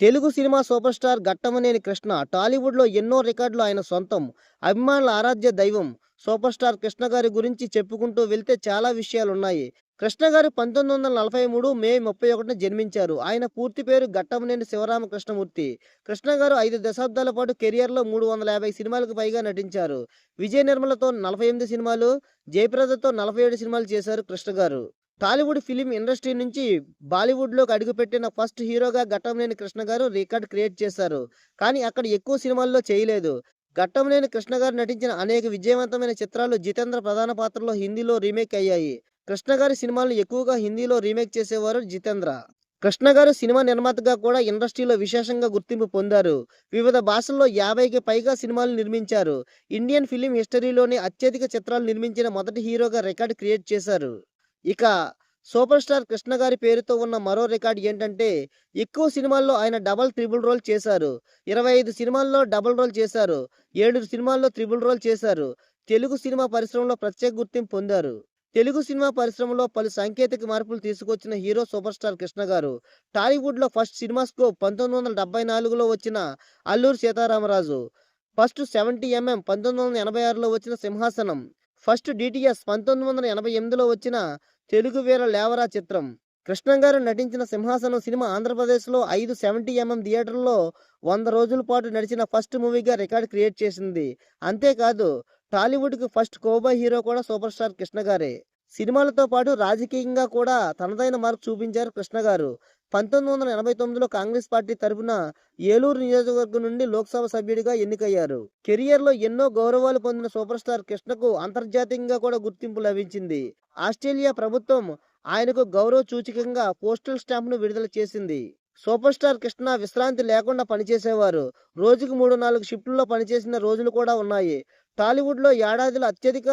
Telugu cinema super star Ghattamaneni Krishna టాలీవుడ్లో ఎన్నో రికార్డులు ఆయన సొంతం. అభిమానుల ఆరాధ్య దైవం. సూపర్ స్టార్ కృష్ణ గారి గురించి చెప్పుకుంటూ వెళ్తే చాలా విషయాలున్నాయి. కృష్ణ గారు పంతొమ్మిది వందల నలభై మూడు మే ముప్పై ఒకటిన జన్మించారు. ఆయన పూర్తి పేరు ఘట్టమనేని శివరామకృష్ణమూర్తి. కృష్ణ గారు ఐదు దశాబ్దాల పాటు కెరియర్లో మూడు వందల యాభై సినిమాలకు పైగా నటించారు. విజయ నిర్మలతో నలభై ఎనిమిది సినిమాలు జయప్రదతో నలభై ఏడు సినిమాలు చేశారు కృష్ణ గారు. టాలీవుడ్ ఫిలిం ఇండస్ట్రీ నుంచి బాలీవుడ్లోకి అడుగుపెట్టిన ఫస్ట్ హీరోగా ఘట్టంనేని కృష్ణ గారు రికార్డ్ క్రియేట్ చేశారు. కానీ అక్కడ ఎక్కువ సినిమాల్లో చేయలేదు. ఘట్టంనేని కృష్ణ గారు నటించిన అనేక విజయవంతమైన చిత్రాలు జితేంద్ర ప్రధాన పాత్రలో హిందీలో రీమేక్ అయ్యాయి. కృష్ణ గారి సినిమాలను ఎక్కువగా హిందీలో రీమేక్ చేసేవారు జితేంద్ర. కృష్ణ గారు సినిమా నిర్మాతగా కూడా ఇండస్ట్రీలో విశేషంగా గుర్తింపు పొందారు. వివిధ భాషల్లో యాభైకి పైగా సినిమాలు నిర్మించారు. ఇండియన్ ఫిలిం హిస్టరీలోని అత్యధిక చిత్రాలు నిర్మించిన మొదటి హీరోగా రికార్డు క్రియేట్ చేశారు. ఇక సూపర్ స్టార్ కృష్ణ గారి పేరుతో ఉన్న మరో రికార్డ్ ఏంటంటే ఎక్కువ సినిమాల్లో ఆయన డబల్ త్రిబుల్ రోల్ చేశారు. ఇరవై ఐదు సినిమాల్లో డబుల్ రోల్ చేశారు. ఏడు సినిమాల్లో త్రిబుల్ రోల్ చేశారు. తెలుగు సినిమా పరిశ్రమలో ప్రత్యేక గుర్తింపు పొందారు. తెలుగు సినిమా పరిశ్రమలో పలు సాంకేతిక మార్పులు తీసుకొచ్చిన హీరో సూపర్ స్టార్ కృష్ణ గారు. టాలీవుడ్లో ఫస్ట్ సినిమాస్కోప్ పంతొమ్మిది వందల డెబ్బై నాలుగులో వచ్చిన Alluri Sitaramaraju. First seventy MM పంతొమ్మిది వందల ఎనభై ఆరులో వచ్చిన సింహాసనం. ఫస్ట్ డిటిఎస్ పంతొమ్మిది వందల ఎనభై ఎనిమిదిలో వచ్చిన తెలుగు వీర లేవరా చిత్రం. కృష్ణ గారు నటించిన సింహాసనం సినిమా ఆంధ్రప్రదేశ్లో ఐదు సెవెంటీ ఎంఎం థియేటర్లో వంద రోజుల పాటు నడిచిన ఫస్ట్ మూవీగా రికార్డ్ క్రియేట్ చేసింది. అంతేకాదు టాలీవుడ్కి ఫస్ట్ కోబా హీరో కూడా సూపర్ స్టార్ కృష్ణ గారే. సినిమాలతో పాటు రాజకీయంగా కూడా తనదైన మార్క్ చూపించారు కృష్ణ గారు. పంతొమ్మిది వందల ఎనభై తొమ్మిదిలో కాంగ్రెస్ పార్టీ తరఫున ఏలూరు నియోజకవర్గం నుండి లోక్సభ సభ్యుడిగా ఎన్నికయ్యారు. కెరియర్లో ఎన్నో గౌరవాలు పొందిన సూపర్ స్టార్ కృష్ణకు అంతర్జాతీయంగా కూడా గుర్తింపు లభించింది. ఆస్ట్రేలియా ప్రభుత్వం ఆయనకు గౌరవ సూచికంగా పోస్టల్ స్టాంప్ను విడుదల చేసింది. సూపర్ స్టార్ కృష్ణ విశ్రాంతి లేకుండా పనిచేసేవారు. రోజుకు మూడు నాలుగు షిఫ్టుల్లో పనిచేసిన రోజులు కూడా ఉన్నాయి. టాలీవుడ్లో ఏడాదిలో అత్యధిక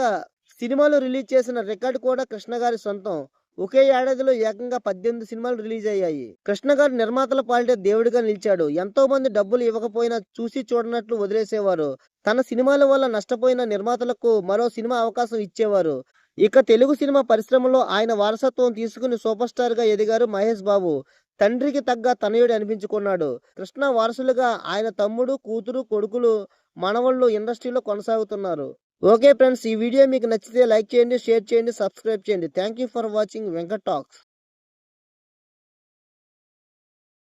సినిమాలు రిలీజ్ చేసిన రికార్డు కూడా కృష్ణ గారి సొంతం. ఒకే ఏడాదిలో ఏకంగా పద్దెనిమిది సినిమాలు రిలీజ్ అయ్యాయి. కృష్ణ గారు నిర్మాతల పాలిటే దేవుడిగా నిలిచాడు. ఎంతో మంది డబ్బులు ఇవ్వకపోయినా చూసి చూడనట్లు వదిలేసేవారు. తన సినిమాల వల్ల నష్టపోయిన నిర్మాతలకు మరో సినిమా అవకాశం ఇచ్చేవారు. ఇక తెలుగు సినిమా పరిశ్రమలో ఆయన వారసత్వం తీసుకుని సూపర్ స్టార్గా ఎదిగారు మహేష్ బాబు. తండ్రికి తగ్గ తనయుడు అనిపించుకున్నాడు. కృష్ణ వారసులుగా ఆయన తమ్ముడు కూతురు కొడుకులు మనవళ్ళు ఇండస్ట్రీలో కొనసాగుతున్నారు. ఓకే ఫ్రెండ్స్ ఈ వీడియో మీకు నచ్చితే లైక్ చేయండి షేర్ చేయండి సబ్స్క్రైబ్ చేయండి. Thank you for watching Venkat talks